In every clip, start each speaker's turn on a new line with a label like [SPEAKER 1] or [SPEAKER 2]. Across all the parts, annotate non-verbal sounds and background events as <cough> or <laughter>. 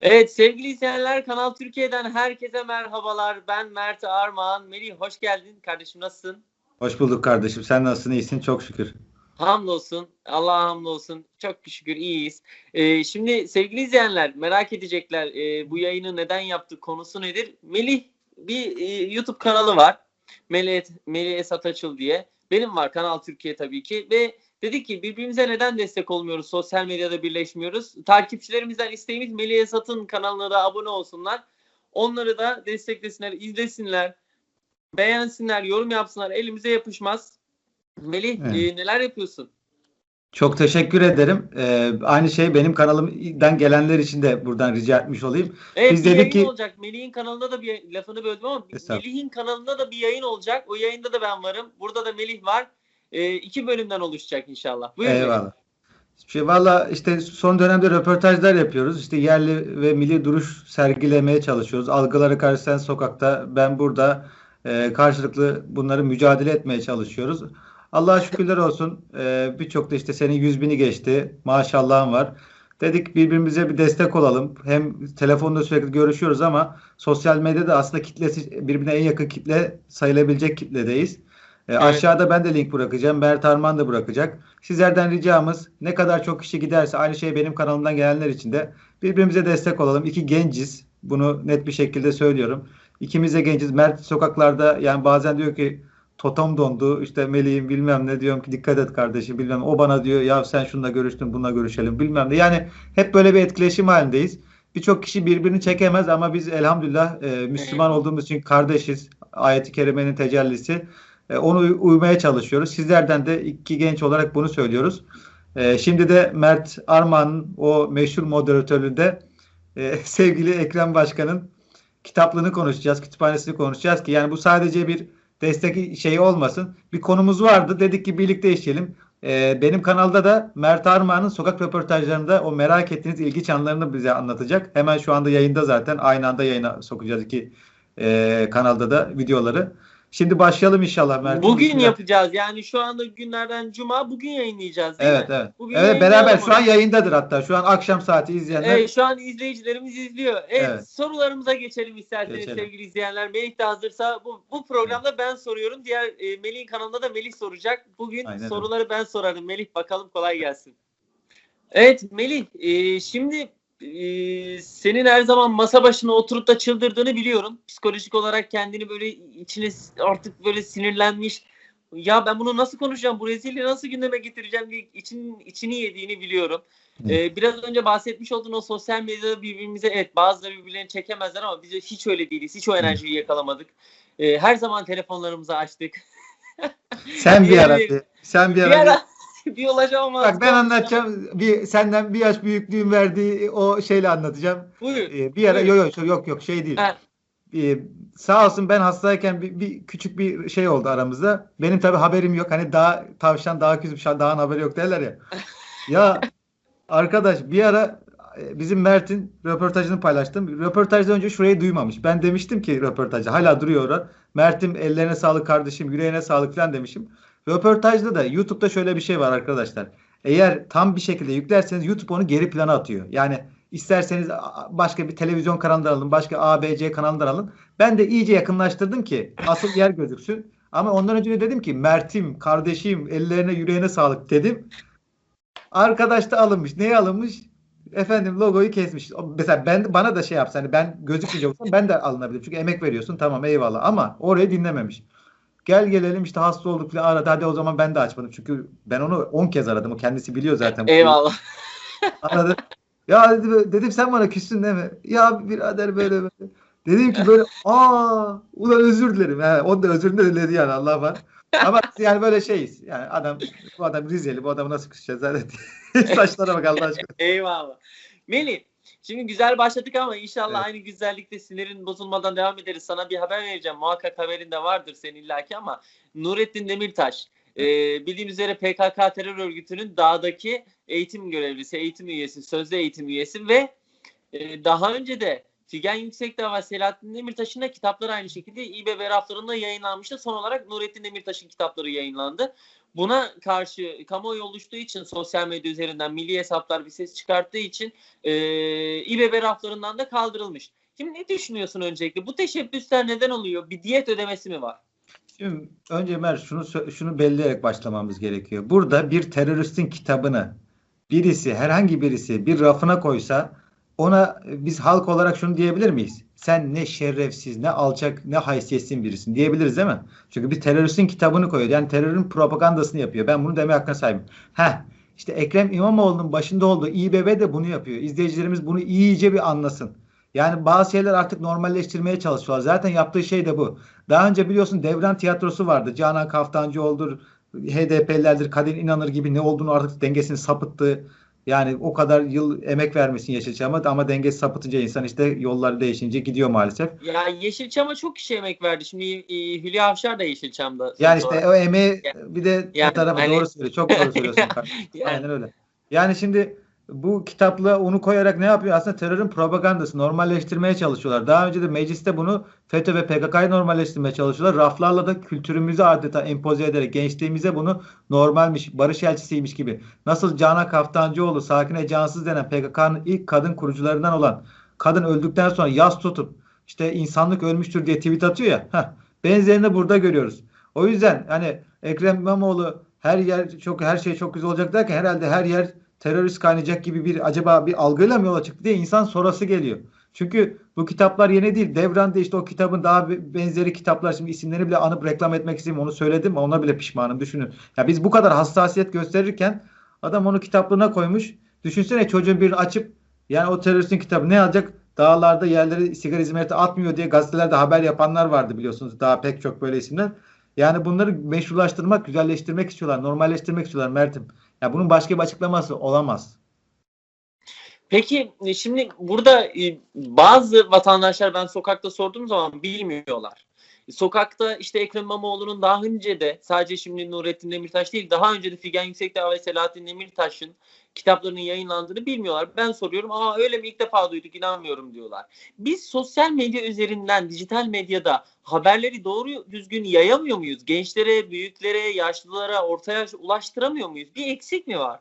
[SPEAKER 1] Evet sevgili izleyenler Kanal Türkiye'den herkese merhabalar. Ben Mert Armağan. Melih hoş geldin. Kardeşim nasılsın?
[SPEAKER 2] Hoş bulduk kardeşim. Sen nasılsın? İyisin. Çok şükür.
[SPEAKER 1] Hamdolsun. Allah'a hamdolsun. Çok şükür iyiyiz. Ee, şimdi sevgili izleyenler merak edecekler e, bu yayını neden yaptık konusu nedir? Melih bir e, YouTube kanalı var. Melih, Melih Esat Açıl diye. Benim var Kanal Türkiye tabii ki ve dedik ki birbirimize neden destek olmuyoruz? Sosyal medyada birleşmiyoruz. Takipçilerimizden isteğimiz Melih Esat'ın kanalına da abone olsunlar. Onları da desteklesinler, izlesinler, beğensinler, yorum yapsınlar. Elimize yapışmaz. Melih
[SPEAKER 2] Evet.
[SPEAKER 1] e, neler yapıyorsun?
[SPEAKER 2] Çok teşekkür ederim. Ee, aynı şey benim kanalımdan gelenler için de buradan rica etmiş olayım.
[SPEAKER 1] Evet
[SPEAKER 2] Biz
[SPEAKER 1] bir
[SPEAKER 2] dedik ki-
[SPEAKER 1] olacak. Melih'in kanalında da bir lafını böldüm ama. Melih'in kanalında da bir yayın olacak. O yayında da ben varım. Burada da Melih var. E, iki bölümden oluşacak inşallah. Buyurun.
[SPEAKER 2] Eyvallah. Şey, Valla işte son dönemde röportajlar yapıyoruz. İşte yerli ve milli duruş sergilemeye çalışıyoruz. Algılara karşı sen sokakta, ben burada e, karşılıklı bunları mücadele etmeye çalışıyoruz. Allah'a şükürler olsun. E, Birçok da işte senin yüz bini geçti. Maşallahın var. Dedik birbirimize bir destek olalım. Hem telefonda sürekli görüşüyoruz ama sosyal medyada aslında kitlesi birbirine en yakın kitle sayılabilecek kitledeyiz. E, Aşağıda ben de link bırakacağım. Mert Arman da bırakacak. Sizlerden ricamız ne kadar çok kişi giderse aynı şey benim kanalımdan gelenler için de birbirimize destek olalım. İki genciz. Bunu net bir şekilde söylüyorum. İkimiz de genciz. Mert sokaklarda yani bazen diyor ki totem dondu. İşte Melih'im bilmem ne diyorum ki dikkat et kardeşim bilmem. O bana diyor ya sen şununla görüştün bununla görüşelim bilmem ne. Yani hep böyle bir etkileşim halindeyiz. Birçok kişi birbirini çekemez ama biz elhamdülillah e, Müslüman olduğumuz için kardeşiz. Ayet-i Kerime'nin tecellisi. E, onu uy- uymaya çalışıyoruz. Sizlerden de iki genç olarak bunu söylüyoruz. E, şimdi de Mert Arman'ın o meşhur moderatörlüğünde e, <laughs> sevgili Ekrem Başkan'ın kitaplığını konuşacağız, kütüphanesini konuşacağız ki yani bu sadece bir destek şeyi olmasın. Bir konumuz vardı. Dedik ki birlikte işleyelim. E, benim kanalda da Mert Armağan'ın sokak röportajlarında o merak ettiğiniz ilginç anlarını bize anlatacak. Hemen şu anda yayında zaten. Aynı anda yayına sokacağız iki e, kanalda da videoları. Şimdi başlayalım inşallah Mert.
[SPEAKER 1] Bugün
[SPEAKER 2] Bismillah.
[SPEAKER 1] yapacağız. Yani şu anda günlerden cuma bugün yayınlayacağız değil
[SPEAKER 2] Evet
[SPEAKER 1] mi?
[SPEAKER 2] evet.
[SPEAKER 1] Bugün
[SPEAKER 2] Evet beraber şu an yayındadır hatta. Şu an akşam saati izleyenler.
[SPEAKER 1] Evet şu an izleyicilerimiz izliyor. Evet,
[SPEAKER 2] Evet.
[SPEAKER 1] sorularımıza geçelim isterseniz
[SPEAKER 2] Geçelim.
[SPEAKER 1] sevgili izleyenler. Melih de hazırsa bu, bu programda ben soruyorum. Diğer e, Melih'in kanalında da Melih soracak. Bugün
[SPEAKER 2] Aynen öyle.
[SPEAKER 1] soruları ben sorarım. Melih bakalım kolay gelsin. Evet Melih e, şimdi e, senin her zaman masa başına oturup da çıldırdığını biliyorum. Psikolojik olarak kendini böyle içine artık böyle sinirlenmiş. Ya ben bunu nasıl konuşacağım? Bu rezilliği nasıl gündeme getireceğim diye için, içini yediğini biliyorum. Ee, biraz önce bahsetmiş olduğun o sosyal medyada birbirimize evet bazıları birbirlerini çekemezler ama biz hiç öyle değiliz. Hiç o enerjiyi yakalamadık. Ee, her zaman telefonlarımızı açtık.
[SPEAKER 2] Sen bir <laughs> ara sen Bir ara. <laughs>
[SPEAKER 1] bir ulaşamamaz.
[SPEAKER 2] Bak ben anlatacağım. Bir senden bir yaş büyüklüğün verdiği o şeyle anlatacağım.
[SPEAKER 1] Buyur.
[SPEAKER 2] Ee, bir ara yok yok yok yok şey değil.
[SPEAKER 1] Ha.
[SPEAKER 2] Ee, sağ olsun ben hastayken bir, bir küçük bir şey oldu aramızda. Benim tabii haberim yok. Hani daha tavşan daha küçük dağın haberi yok derler ya. <laughs> Ya arkadaş bir ara e, bizim Mert'in röportajını paylaştım. Röportajdan önce şurayı duymamış. Ben demiştim ki röportajda hala duruyor orada. Mert'im ellerine sağlık kardeşim, yüreğine sağlık falan demişim. Röportajda da YouTube'da şöyle bir şey var arkadaşlar. Eğer tam bir şekilde yüklerseniz YouTube onu geri plana atıyor. Yani isterseniz başka bir televizyon kanalından alın, başka ABC kanalından alın. Ben de iyice yakınlaştırdım ki asıl yer gözüksün. Ama ondan önce de dedim ki Mert'im, kardeşim, ellerine yüreğine sağlık dedim. Arkadaş da alınmış. Neye alınmış? Efendim logoyu kesmiş. Mesela ben bana da şey yapsa hani ben gözükmeyecek olsam ben de alınabilirim. Çünkü emek veriyorsun tamam eyvallah ama orayı dinlememiş. Gel gelelim işte hasta olduk falan aradı. Hadi o zaman ben de açmadım. Çünkü ben onu 10 kez aradım. O kendisi biliyor zaten.
[SPEAKER 1] Eyvallah.
[SPEAKER 2] Aradı. Ya dedi, dedim sen bana küstün değil mi? Ya birader böyle böyle. Dedim ki böyle aa ulan özür dilerim. Yani, o da özür diledi yani Allah var. Ama yani böyle şeyiz. Yani adam bu adam Rizeli bu adamı nasıl küseceğiz zaten. <laughs> Saçlara bak Allah aşkına.
[SPEAKER 1] Eyvallah. Melih şimdi güzel başladık ama inşallah
[SPEAKER 2] Evet.
[SPEAKER 1] aynı güzellikte sinirin bozulmadan devam ederiz. Sana bir haber vereceğim. Muhakkak haberin de vardır senin illaki ama Nurettin Demirtaş e, bildiğim üzere PKK terör örgütünün dağdaki eğitim görevlisi, eğitim üyesi, sözde eğitim üyesi ve e, daha önce de Figen Yüksekdağ ve Selahattin Demirtaş'ın da kitapları aynı şekilde İBB raflarında yayınlanmıştı. Son olarak Nurettin Demirtaş'ın kitapları yayınlandı. Buna karşı kamuoyu oluştuğu için sosyal medya üzerinden milli hesaplar bir ses çıkarttığı için e, İBB raflarından da kaldırılmış. Şimdi ne düşünüyorsun öncelikle? Bu teşebbüsler neden oluyor? Bir diyet ödemesi mi var?
[SPEAKER 2] Şimdi önce Ömer şunu şunu belleyerek başlamamız gerekiyor. Burada bir teröristin kitabını birisi herhangi birisi bir rafına koysa ona e, biz halk olarak şunu diyebilir miyiz? Sen ne şerefsiz, ne alçak, ne haysiyetsiz birisin diyebiliriz değil mi? Çünkü bir teröristin kitabını koyuyor. Yani terörün propagandasını yapıyor. Ben bunu deme hakkına sahibim. Heh, işte Ekrem İmamoğlu'nun başında olduğu İBB de bunu yapıyor. İzleyicilerimiz bunu iyice bir anlasın. Yani bazı şeyler artık normalleştirmeye çalışıyorlar. Zaten yaptığı şey de bu. Daha önce biliyorsun devran tiyatrosu vardı. Canan Kaftancıoğlu'dur, HDP'lilerdir, Kadir İnanır gibi ne olduğunu artık dengesini sapıttı. Yani o kadar yıl emek vermişsin Yeşilçam'a ama dengesi sapıtınca insan işte yolları değişince gidiyor maalesef.
[SPEAKER 1] Ya Yeşilçam'a çok kişi emek verdi. Şimdi e, Hülya Avşar da Yeşilçam'da.
[SPEAKER 2] Yani işte o emeği bir de
[SPEAKER 1] Yani
[SPEAKER 2] o tarafa
[SPEAKER 1] hani-
[SPEAKER 2] doğru söylüyor. Çok doğru söylüyorsun. <laughs>
[SPEAKER 1] Yani-
[SPEAKER 2] Aynen öyle. Yani şimdi bu kitapla onu koyarak ne yapıyor? Aslında terörün propagandası normalleştirmeye çalışıyorlar. Daha önce de mecliste bunu FETÖ ve PKK'yı normalleştirmeye çalışıyorlar. Raflarla da kültürümüzü adeta empoze ederek gençliğimize bunu normalmiş, barış elçisiymiş gibi. Nasıl Canan Kaftancıoğlu, Sakine Cansız denen PKK'nın ilk kadın kurucularından olan kadın öldükten sonra yas tutup işte insanlık ölmüştür diye tweet atıyor ya. Heh, benzerini burada görüyoruz. O yüzden hani Ekrem İmamoğlu her yer çok her şey çok güzel olacak derken herhalde her yer terörist kaynayacak gibi bir acaba bir algıyla mı yola çıktı diye insan sorası geliyor. Çünkü bu kitaplar yeni değil. Devran'da işte o kitabın daha be- benzeri kitaplar şimdi isimlerini bile anıp reklam etmek isteyeyim onu söyledim ona bile pişmanım düşünün. Ya biz bu kadar hassasiyet gösterirken adam onu kitaplığına koymuş. Düşünsene çocuğun birini açıp yani o teröristin kitabı ne alacak? Dağlarda yerleri sigara izmariti atmıyor diye gazetelerde haber yapanlar vardı biliyorsunuz. Daha pek çok böyle isimler. Yani bunları meşrulaştırmak, güzelleştirmek istiyorlar, normalleştirmek istiyorlar Mert'im. Ya bunun başka bir açıklaması olamaz.
[SPEAKER 1] Peki e, şimdi burada e, bazı vatandaşlar ben sokakta sorduğum zaman bilmiyorlar. Sokakta işte Ekrem İmamoğlu'nun daha önce de sadece şimdi Nurettin Demirtaş değil daha önce de Figen Yüksekdağ ve Selahattin Demirtaş'ın kitaplarının yayınlandığını bilmiyorlar. Ben soruyorum aa öyle mi ilk defa duyduk inanmıyorum diyorlar. Biz sosyal medya üzerinden dijital medyada haberleri doğru düzgün yayamıyor muyuz? Gençlere, büyüklere, yaşlılara, orta yaş ulaştıramıyor muyuz? Bir eksik mi var?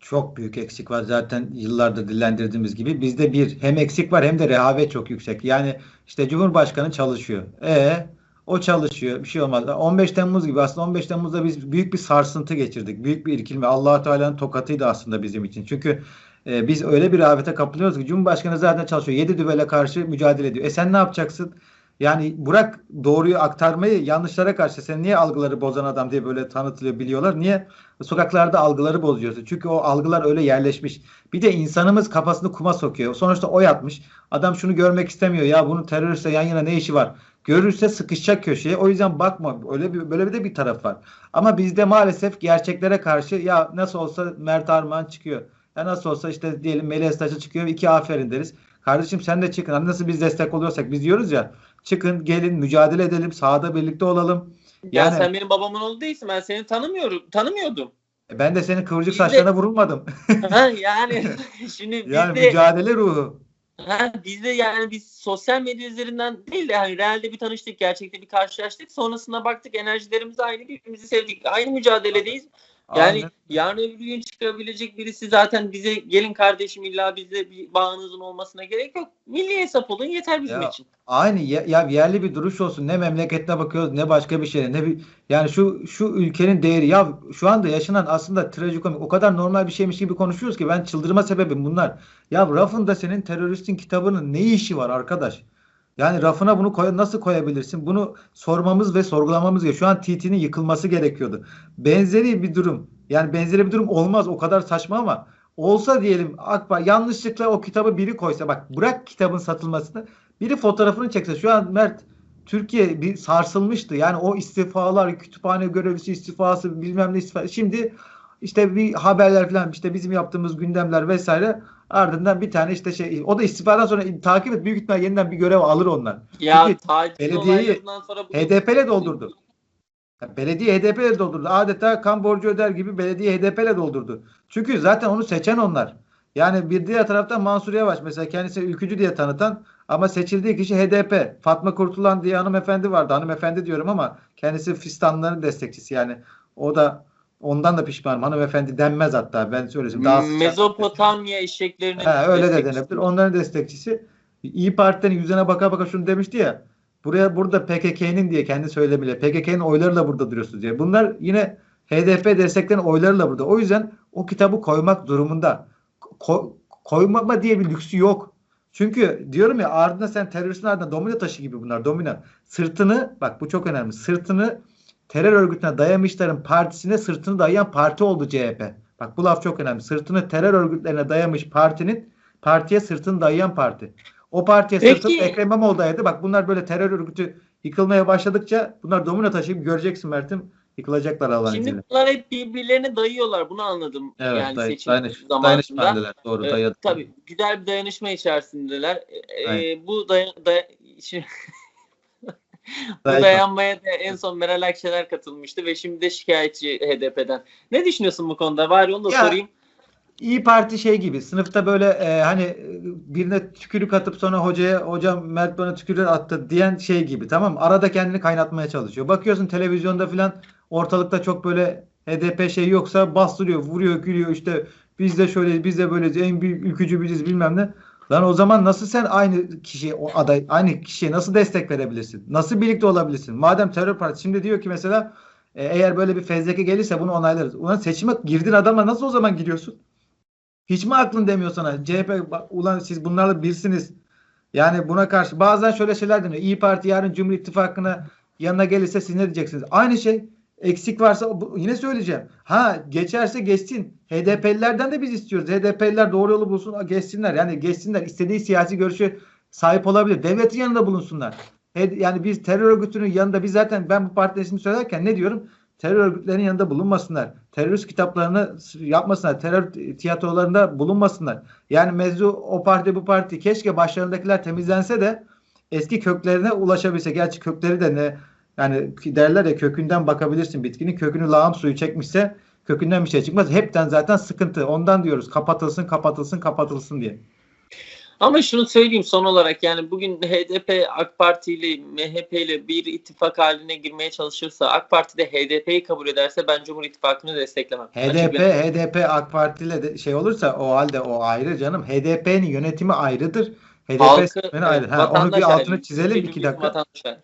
[SPEAKER 2] Çok büyük eksik var zaten yıllardır dillendirdiğimiz gibi. Bizde bir hem eksik var hem de rehavet çok yüksek. Yani işte Cumhurbaşkanı çalışıyor. E o çalışıyor. Bir şey olmaz. 15 Temmuz gibi aslında 15 Temmuz'da biz büyük bir sarsıntı geçirdik. Büyük bir irkilme. Allah Teala'nın tokatıydı aslında bizim için. Çünkü e, biz öyle bir rehavete kapılıyoruz ki Cumhurbaşkanı zaten çalışıyor. Yedi düvele karşı mücadele ediyor. E sen ne yapacaksın? Yani bırak doğruyu aktarmayı yanlışlara karşı sen niye algıları bozan adam diye böyle tanıtılıyor biliyorlar. Niye? Sokaklarda algıları bozuyorsun. Çünkü o algılar öyle yerleşmiş. Bir de insanımız kafasını kuma sokuyor. Sonuçta oy atmış. Adam şunu görmek istemiyor. Ya bunun teröristle yan yana ne işi var? Görürse sıkışacak köşeye. O yüzden bakma. Öyle bir böyle bir de bir taraf var. Ama bizde maalesef gerçeklere karşı ya nasıl olsa Mert Armağan çıkıyor. Ya nasıl olsa işte diyelim Melih Taş'a çıkıyor. iki aferin deriz. Kardeşim sen de çıkın. Hani nasıl biz destek oluyorsak biz diyoruz ya. Çıkın gelin mücadele edelim. Sahada birlikte olalım.
[SPEAKER 1] Ya
[SPEAKER 2] Yani-
[SPEAKER 1] sen benim babamın oğlu değilsin. Ben seni tanımıyorum. Tanımıyordum.
[SPEAKER 2] E Ben de senin kıvırcık
[SPEAKER 1] Biz de-
[SPEAKER 2] saçlarına vurulmadım. <laughs>
[SPEAKER 1] ha, <laughs> yani <laughs> şimdi
[SPEAKER 2] Yani
[SPEAKER 1] biz de
[SPEAKER 2] mücadele ruhu.
[SPEAKER 1] ha, biz de yani biz sosyal medya üzerinden değil de hani realde bir tanıştık, gerçekte bir karşılaştık. Sonrasında baktık enerjilerimiz aynı, birbirimizi sevdik. Aynı mücadeledeyiz. Yani
[SPEAKER 2] Aynen.
[SPEAKER 1] yarın öbür gün çıkabilecek birisi zaten bize gelin kardeşim illa bizde bir bağınızın olmasına gerek yok. Milli hesap olun yeter bizim
[SPEAKER 2] Ya,
[SPEAKER 1] için.
[SPEAKER 2] Aynı ya, ya yerli bir duruş olsun. Ne memleketine bakıyoruz ne başka bir şeye. Ne bir yani şu şu ülkenin değeri ya şu anda yaşanan aslında trajikomik o kadar normal bir şeymiş gibi konuşuyoruz ki ben çıldırma sebebim bunlar. Ya rafında senin teröristin kitabının ne işi var arkadaş? Yani rafına bunu koy, nasıl koyabilirsin? Bunu sormamız ve sorgulamamız gerekiyor. Şu an TT'nin yıkılması gerekiyordu. Benzeri bir durum. Yani benzeri bir durum olmaz. O kadar saçma ama olsa diyelim Akbar yanlışlıkla o kitabı biri koysa bak bırak kitabın satılmasını biri fotoğrafını çekse şu an Mert Türkiye bir sarsılmıştı. Yani o istifalar, kütüphane görevlisi istifası, bilmem ne istifa. Şimdi işte bir haberler falan işte bizim yaptığımız gündemler vesaire ardından bir tane işte şey o da istifadan sonra takip et büyük ihtimal yeniden bir görev alır onlar.
[SPEAKER 1] Ya
[SPEAKER 2] Çünkü belediyeyi HDP'le doldurdu. Ya belediye HDP'le doldurdu. Adeta kan borcu öder gibi belediye HDP'le doldurdu. Çünkü zaten onu seçen onlar. Yani bir diğer taraftan Mansur Yavaş mesela kendisi ülkücü diye tanıtan Ama seçildiği kişi HDP. Fatma Kurtulan diye hanımefendi vardı. Hanımefendi diyorum ama kendisi fistanların destekçisi yani. O da ondan da pişmanım. Hanımefendi denmez hatta ben söyleyeyim. Daha
[SPEAKER 1] Mezopotamya eşeklerinin
[SPEAKER 2] He, öyle de denebilir. Onların destekçisi. İyi Parti'nin yüzüne baka baka şunu demişti ya. Buraya burada PKK'nin diye kendi söylemiyle PKK'nin oylarıyla burada duruyorsunuz diye. Bunlar yine HDP destekleyen oylarıyla burada. O yüzden o kitabı koymak durumunda. Ko- koymama diye bir lüksü yok. Çünkü diyorum ya ardında sen teröristin ardında domino taşı gibi bunlar domino. Sırtını bak bu çok önemli. Sırtını terör örgütüne dayamışların partisine sırtını dayayan parti oldu CHP. Bak bu laf çok önemli. Sırtını terör örgütlerine dayamış partinin partiye sırtını dayayan parti. O partiye
[SPEAKER 1] Peki-
[SPEAKER 2] sırtını Ekrem İmamoğlu dayadı. Bak bunlar böyle terör örgütü yıkılmaya başladıkça bunlar domino taşı gibi göreceksin Mert'im. Yıkılacaklar Allah'ın
[SPEAKER 1] Şimdi
[SPEAKER 2] izniyle.
[SPEAKER 1] bunlar hep birbirlerine dayıyorlar. Bunu anladım.
[SPEAKER 2] Evet,
[SPEAKER 1] yani
[SPEAKER 2] day-
[SPEAKER 1] seçim
[SPEAKER 2] dayanış,
[SPEAKER 1] zamanında.
[SPEAKER 2] dayanışma Doğru
[SPEAKER 1] Ee,
[SPEAKER 2] dayadı.
[SPEAKER 1] tabii güzel bir dayanışma içerisindeler. Ee, bu daya, daya- şimdi- <laughs> <laughs> bu dayanmaya da en son Meral Akşener katılmıştı ve şimdi de şikayetçi HDP'den. Ne düşünüyorsun bu konuda? Var onu da
[SPEAKER 2] Ya,
[SPEAKER 1] sorayım.
[SPEAKER 2] İyi Parti şey gibi sınıfta böyle e, hani birine tükürük atıp sonra hocaya hocam Mert bana tükürük attı diyen şey gibi tamam mı? Arada kendini kaynatmaya çalışıyor. Bakıyorsun televizyonda filan ortalıkta çok böyle HDP şey yoksa bastırıyor, vuruyor, gülüyor işte biz de şöyle biz de böyleyiz en büyük ülkücü biziz bilmem ne. Lan o zaman nasıl sen aynı kişiye o aday aynı kişiye nasıl destek verebilirsin? Nasıl birlikte olabilirsin? Madem terör partisi şimdi diyor ki mesela e, eğer böyle bir fezleke gelirse bunu onaylarız. Ulan seçime girdin adamla nasıl o zaman gidiyorsun? Hiç mi aklın demiyor sana? CHP ulan siz bunlarla birsiniz. Yani buna karşı bazen şöyle şeyler deniyor. İyi Parti yarın Cumhur İttifakı'na yanına gelirse siz ne diyeceksiniz? Aynı şey. Eksik varsa yine söyleyeceğim. Ha geçerse geçsin. HDP'lilerden de biz istiyoruz. HDP'liler doğru yolu bulsun geçsinler. Yani geçsinler. istediği siyasi görüşe sahip olabilir. Devletin yanında bulunsunlar. Yani biz terör örgütünün yanında biz zaten ben bu partinin ismini söylerken ne diyorum? Terör örgütlerinin yanında bulunmasınlar. Terörist kitaplarını yapmasınlar. Terör tiyatrolarında bulunmasınlar. Yani mevzu o parti bu parti keşke başlarındakiler temizlense de eski köklerine ulaşabilse. Gerçi kökleri de ne yani derler ya kökünden bakabilirsin bitkinin kökünü lağım suyu çekmişse kökünden bir şey çıkmaz. Hepten zaten sıkıntı. Ondan diyoruz kapatılsın kapatılsın kapatılsın diye.
[SPEAKER 1] Ama şunu söyleyeyim son olarak yani bugün HDP AK Parti ile MHP ile bir ittifak haline girmeye çalışırsa AK Parti de HDP'yi kabul ederse ben Cumhur İttifakı'nı desteklemem.
[SPEAKER 2] HDP HDP AK Parti ile de şey olursa o halde o ayrı canım. HDP'nin yönetimi ayrıdır. HDP
[SPEAKER 1] Halkı,
[SPEAKER 2] ayrı. Ha, onu bir altını
[SPEAKER 1] ayrı.
[SPEAKER 2] çizelim
[SPEAKER 1] Benim
[SPEAKER 2] iki dakika.
[SPEAKER 1] ayrı.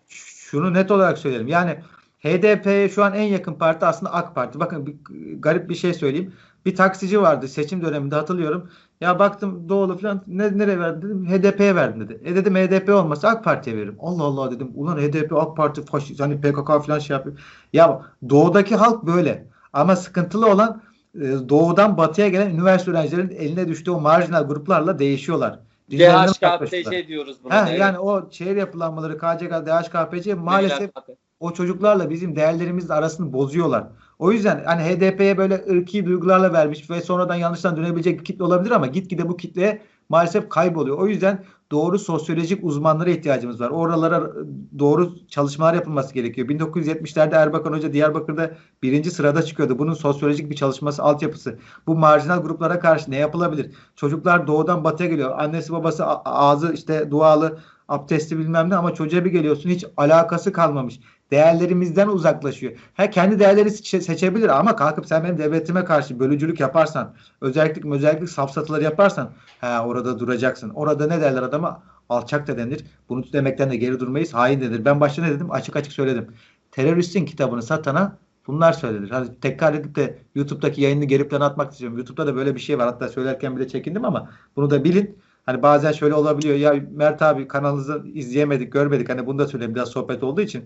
[SPEAKER 2] Şunu net olarak söyleyelim. Yani HDP'ye şu an en yakın parti aslında AK Parti. Bakın bir, garip bir şey söyleyeyim. Bir taksici vardı seçim döneminde hatırlıyorum. Ya baktım Doğulu falan ne, nereye verdin dedim. HDP'ye verdim dedi. E dedim HDP olmasa AK Parti'ye veririm. Allah Allah dedim. Ulan HDP AK Parti faşist hani PKK falan şey yapıyor. Ya doğudaki halk böyle. Ama sıkıntılı olan e, doğudan batıya gelen üniversite öğrencilerinin eline düştüğü o marjinal gruplarla değişiyorlar.
[SPEAKER 1] DHKPC diyoruz buna.
[SPEAKER 2] Heh,
[SPEAKER 1] evet.
[SPEAKER 2] yani o şehir yapılanmaları KCK, DHKPC maalesef
[SPEAKER 1] DHKP.
[SPEAKER 2] o çocuklarla bizim değerlerimizle arasını bozuyorlar. O yüzden hani HDP'ye böyle ırki duygularla vermiş ve sonradan yanlıştan dönebilecek bir kitle olabilir ama gitgide bu kitle maalesef kayboluyor. O yüzden doğru sosyolojik uzmanlara ihtiyacımız var. Oralara doğru çalışmalar yapılması gerekiyor. 1970'lerde Erbakan Hoca Diyarbakır'da birinci sırada çıkıyordu. Bunun sosyolojik bir çalışması, altyapısı. Bu marjinal gruplara karşı ne yapılabilir? Çocuklar doğudan batıya geliyor. Annesi babası ağzı işte dualı, abdestli bilmem ne ama çocuğa bir geliyorsun hiç alakası kalmamış değerlerimizden uzaklaşıyor. Ha kendi değerleri seçe- seçebilir ama kalkıp sen benim devletime karşı bölücülük yaparsan, özellikle özellikle safsatalar yaparsan ha orada duracaksın. Orada ne derler adama? Alçak da denir. Bunu demekten de geri durmayız. Hain denir. Ben başta ne dedim? Açık açık söyledim. Teröristin kitabını satana bunlar söylenir. Hani tekrar edip de YouTube'daki yayını geri plana atmak istiyorum. YouTube'da da böyle bir şey var. Hatta söylerken bile çekindim ama bunu da bilin. Hani bazen şöyle olabiliyor. Ya Mert abi kanalınızı izleyemedik, görmedik. Hani bunu da söyleyeyim biraz sohbet olduğu için.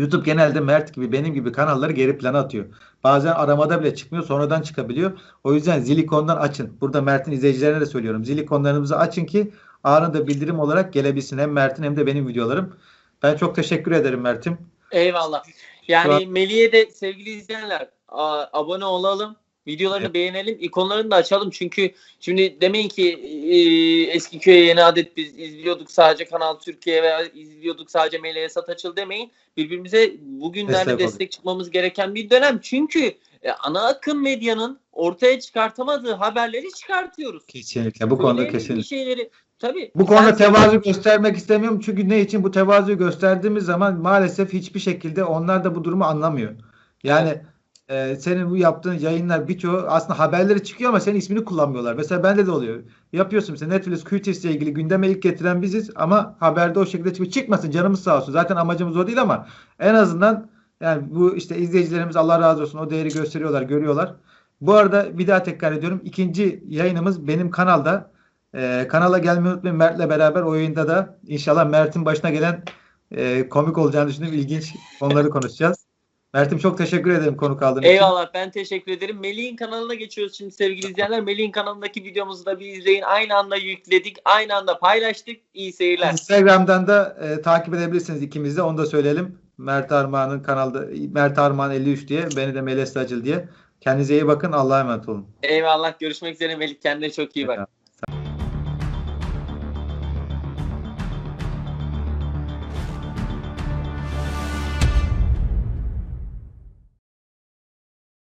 [SPEAKER 2] YouTube genelde Mert gibi benim gibi kanalları geri plana atıyor. Bazen aramada bile çıkmıyor sonradan çıkabiliyor. O yüzden zil ikonundan açın. Burada Mert'in izleyicilerine de söylüyorum. Zil ikonlarınızı açın ki anında bildirim olarak gelebilsin. Hem Mert'in hem de benim videolarım. Ben çok teşekkür ederim Mert'im.
[SPEAKER 1] Eyvallah. Yani
[SPEAKER 2] an-
[SPEAKER 1] Melih'e de sevgili izleyenler abone olalım. Videolarını
[SPEAKER 2] Evet.
[SPEAKER 1] beğenelim. ikonlarını da açalım. Çünkü şimdi demeyin ki e, eski köye yeni adet biz izliyorduk sadece Kanal Türkiye veya izliyorduk sadece Melih'e sat açıl demeyin. Birbirimize bugünlerde
[SPEAKER 2] Destek
[SPEAKER 1] destek, çıkmamız gereken bir dönem. Çünkü e, ana akım medyanın ortaya çıkartamadığı haberleri çıkartıyoruz.
[SPEAKER 2] Kesinlikle bu konuda
[SPEAKER 1] Söyleyelim Bir
[SPEAKER 2] kesinlikle.
[SPEAKER 1] şeyleri Tabii.
[SPEAKER 2] Bu konuda tevazu göstermek istemiyorum. Çünkü ne için? Bu tevazuyu gösterdiğimiz zaman maalesef hiçbir şekilde onlar da bu durumu anlamıyor. Yani e, senin bu yaptığın yayınlar birçoğu aslında haberleri çıkıyor ama senin ismini kullanmıyorlar. Mesela bende de oluyor. Yapıyorsun mesela Netflix QTS ile ilgili gündeme ilk getiren biziz ama haberde o şekilde çıkıyor. Çıkmasın canımız sağ olsun. Zaten amacımız o değil ama en azından yani bu işte izleyicilerimiz Allah razı olsun o değeri gösteriyorlar, görüyorlar. Bu arada bir daha tekrar ediyorum. İkinci yayınımız benim kanalda. Ee, kanala gelmeyi unutmayın Mert'le beraber o yayında da inşallah Mert'in başına gelen e, komik olacağını düşündüğüm ilginç konuları konuşacağız. Mert'im çok teşekkür ederim konuk aldığın için.
[SPEAKER 1] Eyvallah ben teşekkür ederim. Melih'in kanalına geçiyoruz şimdi sevgili izleyenler. Melih'in kanalındaki videomuzu da bir izleyin. Aynı anda yükledik. Aynı anda paylaştık. İyi seyirler.
[SPEAKER 2] Instagram'dan da e, takip edebilirsiniz ikimiz de. Onu da söyleyelim. Mert Armağan'ın kanalda Mert Armağan 53 diye. Beni de Meles Acıl diye. Kendinize iyi bakın. Allah'a emanet olun.
[SPEAKER 1] Eyvallah. Görüşmek üzere Melih. Kendine çok iyi bak.